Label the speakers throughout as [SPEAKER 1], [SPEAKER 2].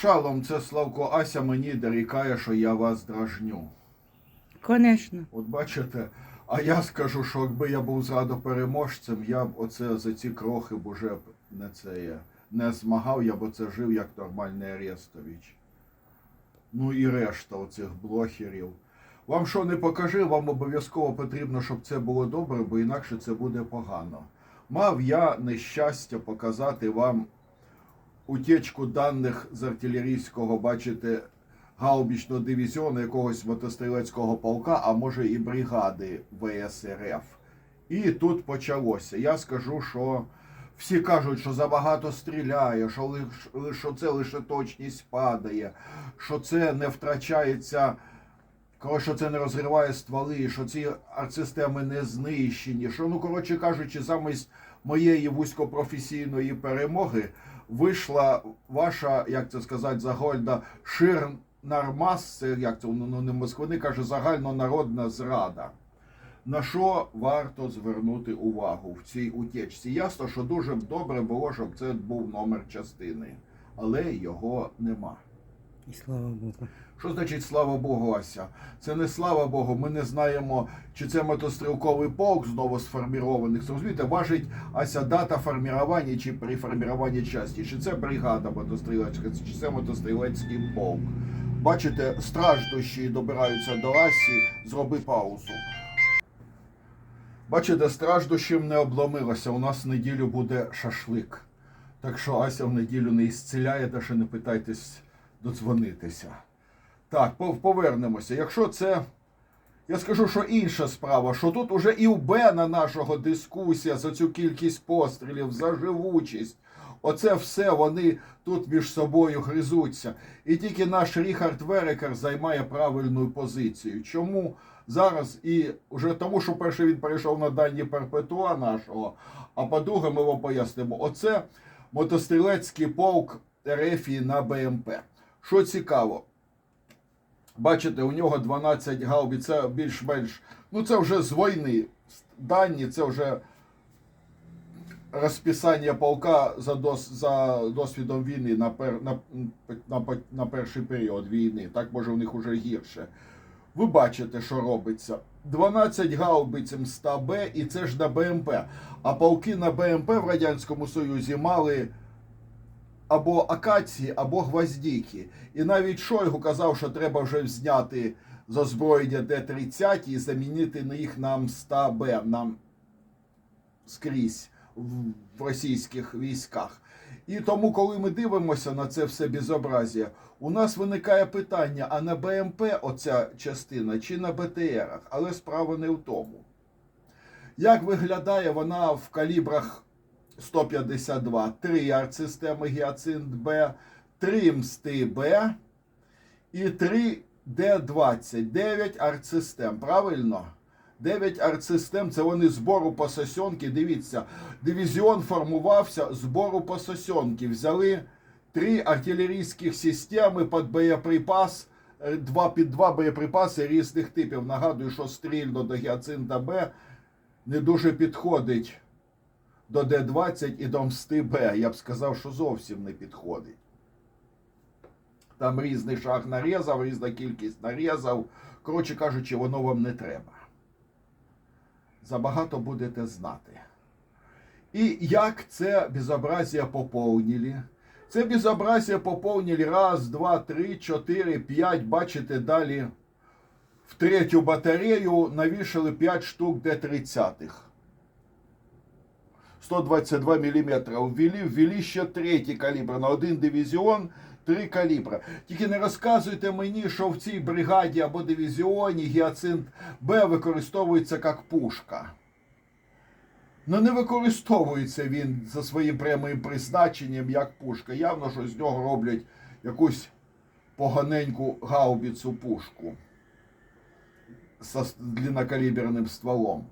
[SPEAKER 1] Шалом, це Славко Ася мені дорікає, що я вас дражню.
[SPEAKER 2] Конечно.
[SPEAKER 1] От бачите, а я скажу, що якби я був зрадопереможцем, я б оце за ці крохи б уже б не це є, не змагав, я б оце жив як нормальний Арестович. Ну і решта оцих блохерів. Вам що не покажи, вам обов'язково потрібно, щоб це було добре, бо інакше це буде погано. Мав я нещастя показати вам утечку даних з артилерійського, бачите, гаубічного дивізіону якогось мотострілецького полка, а може і бригади ВСРФ. І тут почалося. Я скажу, що всі кажуть, що забагато стріляє, що, лиш, що це лише точність падає, що це не втрачається. Що це не розриває стволи, що ці артсистеми не знищені. Що, ну, коротше кажучи, замість моєї вузькопрофесійної перемоги вийшла ваша, як це сказати, загальна ширнармас, це як це ну, не Москвини каже, загальнонародна зрада. На що варто звернути увагу в цій утечці? Ясно, що дуже добре було, щоб це був номер частини, але його нема.
[SPEAKER 2] І слава Богу.
[SPEAKER 1] Що значить слава Богу, Ася? Це не слава Богу. Ми не знаємо, чи це мотострілковий полк знову сформірованих. Розумієте, важить Ася дата формування чи при формуванні часті, чи це бригада мотострілецька, чи це мотострілецький полк. Бачите, страждущі добираються до Асі, зроби паузу. Бачите, страждущим не обломилося. У нас в неділю буде шашлик. Так що Ася в неділю не ісціляє, та ще не питайтесь додзвонитися. Так, повернемося. Якщо це. Я скажу, що інша справа, що тут уже і у Бена нашого дискусія за цю кількість пострілів, за живучість. Оце все вони тут між собою гризуться. І тільки наш Ріхард Верекер займає правильну позицію. Чому зараз? І вже тому, що перше він перейшов на дані Перпетуа нашого, а по-друге, ми вам пояснимо. Оце мотострілецький полк Рефії на БМП. Що цікаво, бачите, у нього 12 гаубиць, це більш-менш. Ну, це вже з війни. Дані, це вже розписання полка за, дос, за досвідом війни на, пер, на, на, на перший період війни. Так може у них уже гірше. Ви бачите, що робиться. 12 гаубиць М100Б і це ж на БМП. А полки на БМП в Радянському Союзі мали або акації, або гвоздіки. І навіть Шойгу казав, що треба вже зняти з озброєння Д-30 і замінити на їх на М100Б нам скрізь в російських військах. І тому, коли ми дивимося на це все безобразія, у нас виникає питання: а на БМП оця частина чи на БТРах? Але справа не в тому. Як виглядає вона в калібрах 152, 3 артсистеми Гіацинт Б, 3 мсти Б і 3 Д20, 9 артсистем, правильно? 9 артсистем це вони збору по сосьонки. Дивіться, дивізіон формувався збору по сосьонки. Взяли три артилерійських системи під боєприпас, е, два під два боєприпаси різних типів. Нагадую, що стрільно до Гіацинта Б не дуже підходить до Д-20 і до Мсти Б. Я б сказав, що зовсім не підходить. Там різний шаг нарізав, різна кількість нарізав. Коротше кажучи, воно вам не треба. Забагато будете знати. І як це безобразие поповнили? Це безобразие поповнили раз, два, три, чотири, п'ять. Бачите, далі в третю батарею навішали 5 штук Д-30. 122 мм ввели, ввели ще третій калібр на один дивізіон, три калібри. Тільки не розказуйте мені, що в цій бригаді або дивізіоні гіацинт Б використовується як пушка. Ну не використовується він за своїм прямим призначенням як пушка. Явно, що з нього роблять якусь поганеньку гаубіцу пушку з длиннокаліберним стволом.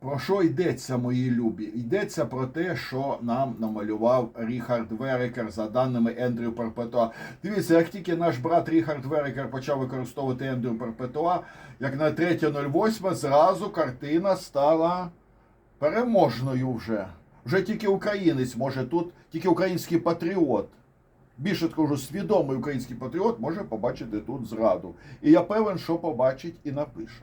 [SPEAKER 1] Про що йдеться, мої любі? Йдеться про те, що нам намалював Ріхард Верекер за даними Ендрю Перпетуа. Дивіться, як тільки наш брат Ріхард Верекер почав використовувати Ендрю Перпетуа, як на 3.08 зразу картина стала переможною вже. Вже тільки українець може тут, тільки український патріот. Більше скажу, свідомий український патріот може побачити тут зраду. І я певен, що побачить і напише.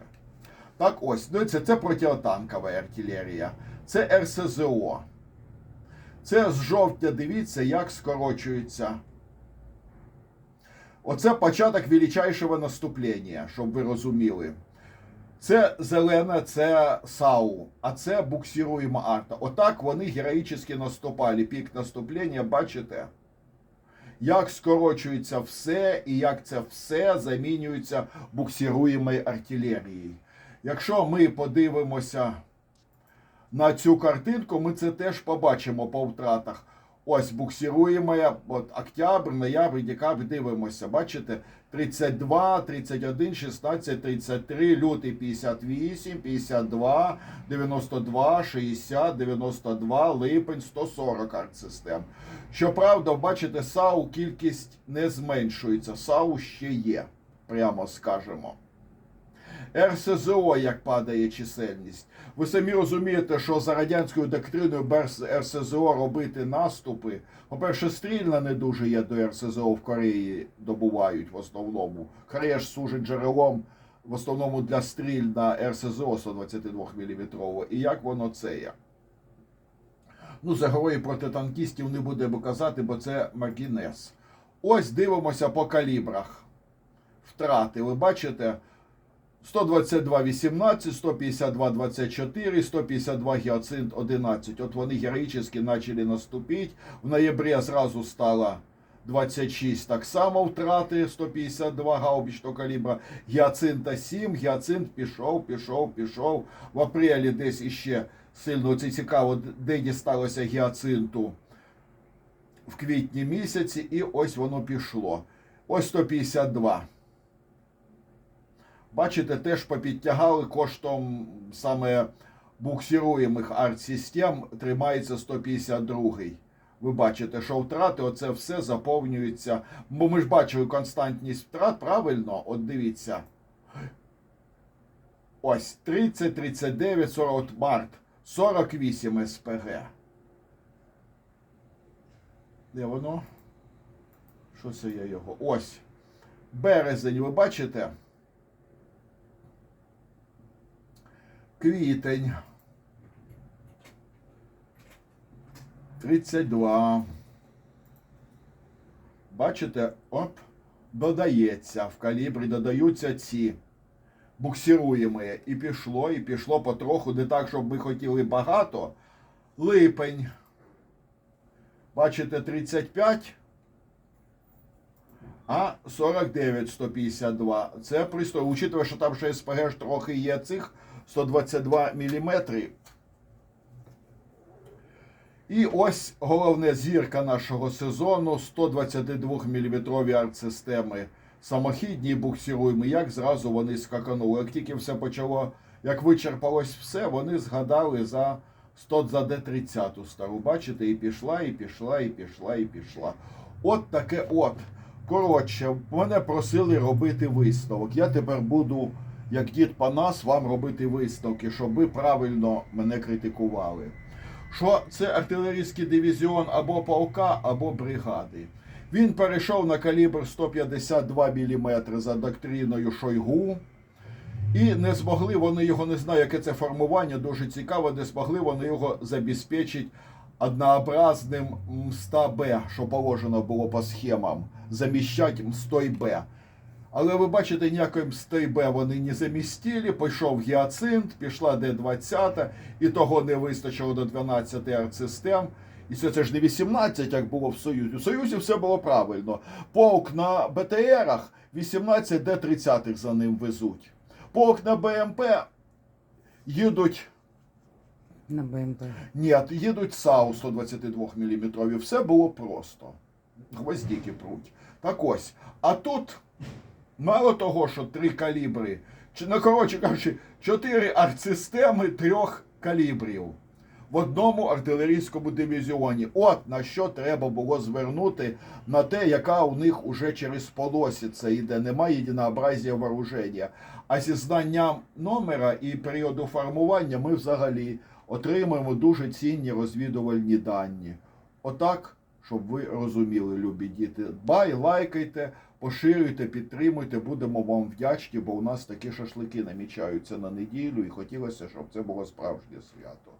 [SPEAKER 1] Так ось, ну це, це протитанкова артилерія, це РСЗО. Це з жовтня дивіться, як скорочується. Оце початок величайшого наступлення, щоб ви розуміли. Це зелена, це САУ, а це буксируємо арта. Отак вони героїчно наступали. Пік наступлення, бачите? Як скорочується все і як це все замінюється буксируємою артилерією. Якщо ми подивимося на цю картинку, ми це теж побачимо по втратах. Ось буксируємо, от октябрь, ноябрь, декабрь, дивимося. Бачите? 32, 31, 16, 33, лютий 58, 52, 92, 60, 92, липень 140 артсистем. Щоправда, бачите, САУ кількість не зменшується. САУ ще є, прямо скажемо. РСЗО, як падає чисельність. Ви самі розумієте, що за радянською доктриною без РСЗО робити наступи. По-перше, стрільна не дуже є до РСЗО в Кореї добувають в основному. Корея ж служить джерелом в основному для стріль на РСЗО 122 мм. І як воно це є? Ну, за герої протитанкістів не будемо казати, бо це маргінес. Ось дивимося по калібрах. Втрати. Ви бачите? 122 18, 152 24, 152 гіацинт 11. От вони героїчно почали наступити. В ноябрі зразу стало 26 так само втрати, 152 гаубічного калібра. Гіацинта 7, гіацинт пішов, пішов, пішов. В апрелі десь іще сильно це цікаво, де дісталося гіацинту в квітні місяці, і ось воно пішло. Ось 152. Бачите, теж попідтягали коштом саме буксируємих арт-систем, тримається 152. Ви бачите, що втрати, оце все заповнюється. Бо ми ж бачили константність втрат, правильно? От дивіться. Ось 30, 39, 40 от март, 48 СПГ. Де воно? Що це я його? Ось. Березень, ви бачите? Квітень. 32. Бачите, оп, додається. В калібрі додаються ці буксируємо. І пішло, і пішло потроху, не так, щоб ми хотіли багато. Липень. Бачите, 35. А 49 152. Це пристрій. Учитывая, що там ще СПГ трохи є цих 122 мм. І ось головна зірка нашого сезону 122 мм артсистеми. Самохідні буксируємо. Як зразу вони скаканули. Як тільки все почало, як вичерпалось все, вони згадали за 100 за Д-30 стару. Бачите, і пішла, і пішла, і пішла, і пішла. От таке от. Коротше, мене просили робити висновок. Я тепер буду, як дід Панас, вам робити висновки, щоб ви правильно мене критикували. Що це артилерійський дивізіон або полка, або бригади. Він перейшов на калібр 152 мм за доктриною Шойгу. І не змогли вони його, не знаю, яке це формування, дуже цікаво, не змогли вони його забезпечити однообразним МСТА Б, що положено було по схемам, заміщати МСТОЙ Б. Але ви бачите, ніякої МСТОЙ Б вони не замістили, пішов гіацинт, пішла Д-20, і того не вистачило до 12 артсистем. І це, це ж не 18, як було в Союзі. В Союзі все було правильно. Полк на БТРах 18 Д-30 за ним везуть. Полк на БМП їдуть
[SPEAKER 2] На БМП.
[SPEAKER 1] ні, їдуть САУ 122 мм. Все було просто. Гвоздики пруть. Так ось. А тут мало того, що три калібри, чи, ну, коротше кажучи, чотири артсистеми трьох калібрів в одному артилерійському дивізіоні. От на що треба було звернути на те, яка у них уже через полосиця йде, немає єдинообразія вооруження. А зі знанням номера і періоду формування ми взагалі отримуємо дуже цінні розвідувальні дані. Отак, щоб ви розуміли, любі діти. Бай, лайкайте, поширюйте, підтримуйте, будемо вам вдячні, бо у нас такі шашлики намічаються на неділю, і хотілося, щоб це було справжнє свято.